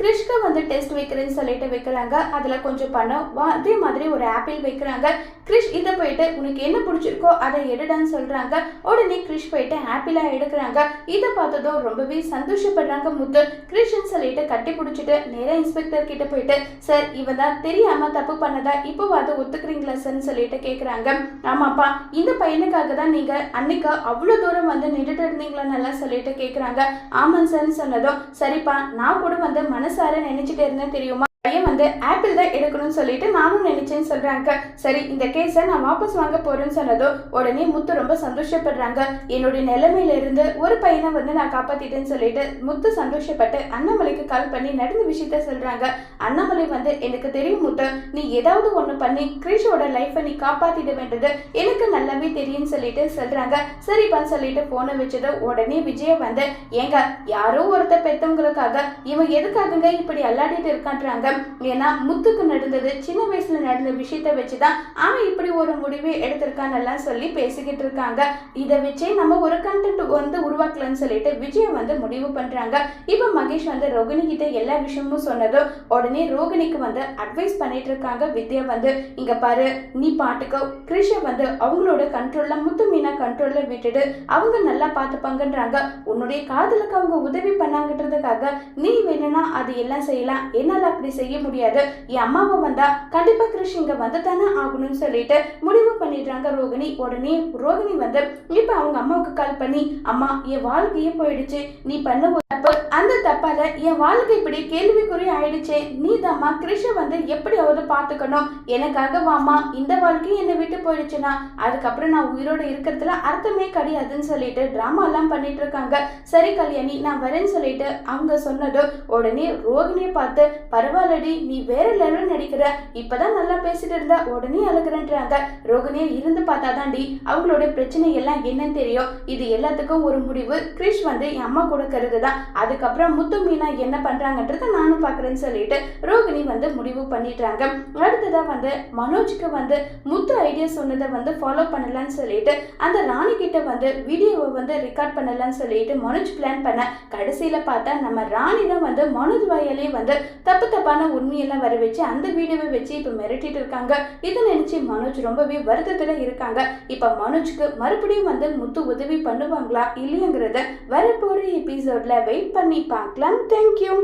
கிறிஷ்க்கு வந்து டெஸ்ட் வைக்கிறேன்னு சொல்லிட்டு வைக்கிறாங்க. அதில் கொஞ்சம் பணம் அதே மாதிரி ஒரு ஆப்பிள் வைக்கிறாங்க. கிறிஷ் இதை போயிட்டு உனக்கு என்ன பிடிச்சிருக்கோ அதை எடுடான்னு சொல்கிறாங்க உடனே கிறிஷ் போயிட்டு ஆப்பிளாக எடுக்கிறாங்க. இதை பார்த்ததும் ரொம்பவே சந்தோஷப்படுறாங்க முத்து. கிறிஷ்ன்னு சொல்லிட்டு கட்டி பிடிச்சிட்டு நேராக இன்ஸ்பெக்டர் கிட்ட போயிட்டு சார் இவன் தான் தெரியாமல் தப்பு பண்ணதா? இப்போ பார்த்து ஒத்துக்கிறீங்களா சார்னு சொல்லிட்டு கேட்குறாங்க ஆமாப்பா இந்த பையனுக்காக தான் நீங்கள் அன்னைக்கு அவ்வளோ தூரம் வந்து நின்றுட்டு இருந்தீங்களான்னு நல்லா சொல்லிட்டு கேட்குறாங்க ஆமாம் சார்னு சொன்னதும் சரிப்பா நான் கூட வந்து மனசு மனசார நினைச்சிட்டு இருந்தேன் தெரியுமா? பையன் வந்து ஆப்பிள் தான் எடுக்கணும்னு சொல்லிட்டு நானும் நினைச்சேன்னு சொல்றாங்க. சரி இந்த கேஸை நான் வாபஸ் வாங்க போறேன்னு சொன்னதும் உடனே முத்து ரொம்ப சந்தோஷப்படுறாங்க. என்னுடைய நிலைமையில இருந்து ஒரு பையனை வந்து நான் காப்பாத்திட்டேன்னு சொல்லிட்டு முத்து சந்தோஷப்பட்டு அண்ணாமலைக்கு கால் பண்ணி நடந்த விஷயத்த சொல்றாங்க. அண்ணாமலை வந்து எனக்கு தெரியும் முத்து நீ ஏதாவது ஒண்ணு பண்ணி கிரிஷோட லைஃப்பை நீ காப்பாத்திட வேண்டியது எனக்கு நல்லாவே தெரியும்னு சொல்லிட்டு சொல்றாங்க. சரிப்பான்னு சொல்லிட்டு போனை வச்சது உடனே விஜய வந்து ஏங்க யாரோ ஒருத்தர் பெத்தவங்களுக்காக இவன் எதுக்காகங்க இப்படி அல்லாடிட்டு இருக்கான்றாங்க? ஏன்னா முத்துக்கு நடந்தது சின்ன வயசுல நடந்த விஷயத்த வச்சுதான் அவன் இப்படி ஒரு முடிவை எடுத்திருக்கான்னு எல்லாம் சொல்லி பேசிக்கிட்டு இருக்காங்க. இதை வச்சே நம்ம ஒரு கண்டென்ட் வந்து உருவாக்கலாம்னு சொல்லிட்டு விஜய் வந்து முடிவு பண்றாங்க. இப்போ மகேஷ் வந்து ரோகிணி கிட்ட எல்லா விஷயமும் சொன்னதும் உடனே ரோகிணிக்கு வந்து அட்வைஸ் பண்ணிட்டு இருக்காங்க வித்யா வந்து. இங்க பாரு நீ பாட்டுக்கு கிருஷ வந்து அவங்களோட கண்ட்ரோல்ல முத்து மீனா கண்ட்ரோல்ல விட்டுட்டு அவங்க நல்லா பார்த்துப்பாங்கன்றாங்க உன்னுடைய காதலுக்கு அவங்க உதவி பண்ணாங்கன்றதுக்காக நீ வேணும்னா அது எல்லாம் செய்யலாம். என்னால அப்படி செய்ய முடியாது. என் அம்மாவை வந்தா கண்டிப்பா கிருஷ் இங்க வந்து தானே ஆகணும்னு சொல்லிட்டு முடிவு பண்ணிடுறாங்க ரோகிணி. உடனே ரோகிணி வந்து இப்ப அவங்க அம்மாவுக்கு கால் பண்ணி அம்மா என் வாழ்க்கையே போயிடுச்சு. நீ பண்ண தப்பு அந்த தப்பால என் வாழ்க்கை இப்படி கேள்விக்குறி ஆயிடுச்சே. நீ தாம்மா கிருஷ வந்து எப்படியாவது பாத்துக்கணும். எனக்காக வாமா இந்த வாழ்க்கை என்னை விட்டு போயிடுச்சுன்னா அதுக்கப்புறம் நான் உயிரோட இருக்கிறதுல அர்த்தமே கிடையாதுன்னு சொல்லிட்டு டிராமா எல்லாம் பண்ணிட்டு இருக்காங்க. சரி கல்யாணி நான் வரேன்னு சொல்லிட்டு அவங்க சொன்னதும் உடனே ரோகிணியை பார்த்து பரவாயில்ல பரவாயில்லடி நீ வேற லெவல் நடிக்கிற. இப்பதான் நல்லா பேசிட்டு இருந்தா உடனே அழுகிறன்றாங்க. ரோகிணியை இருந்து பார்த்தாதாண்டி அவங்களோட பிரச்சனை எல்லாம் என்னன்னு தெரியும். இது எல்லாத்துக்கும் ஒரு முடிவு. கிரிஷ் வந்து என் அம்மா கொடுக்கறது தான் அதுக்கப்புறம் முத்து மீனா என்ன பண்றாங்கன்றத நானும் பாக்குறேன்னு சொல்லிட்டு ரோகிணி வந்து முடிவு பண்ணிடுறாங்க அடுத்ததா வந்து மனோஜ்க்கு வந்து முத்து ஐடியா சொன்னதை வந்து ஃபாலோ பண்ணலாம்னு சொல்லிட்டு அந்த ராணி கிட்ட வந்து வீடியோவை வந்து ரெக்கார்ட் பண்ணலாம்னு சொல்லிட்டு மனோஜ் பிளான் பண்ண. கடைசியில பார்த்தா நம்ம ராணி தான் வந்து மனோஜ் வாயாலே வந்து தப்பு தப்பான உண்மையெல்லாம் வர வச்சு அந்த வீடியோவை வச்சு இப்போ மிரட்டிட்டு இருக்காங்க. இதை நினைச்சு மனோஜ் ரொம்பவே வருத்தத்துல இருக்காங்க. இப்ப மனோஜ்க்கு மறுபடியும் வந்து முத்து உதவி பண்ணுவாங்களா இல்லையாங்கிறத வரப்போற எபிசோட்ல வெயிட் பண்ணி பார்க்கலாம். தேங்க்யூ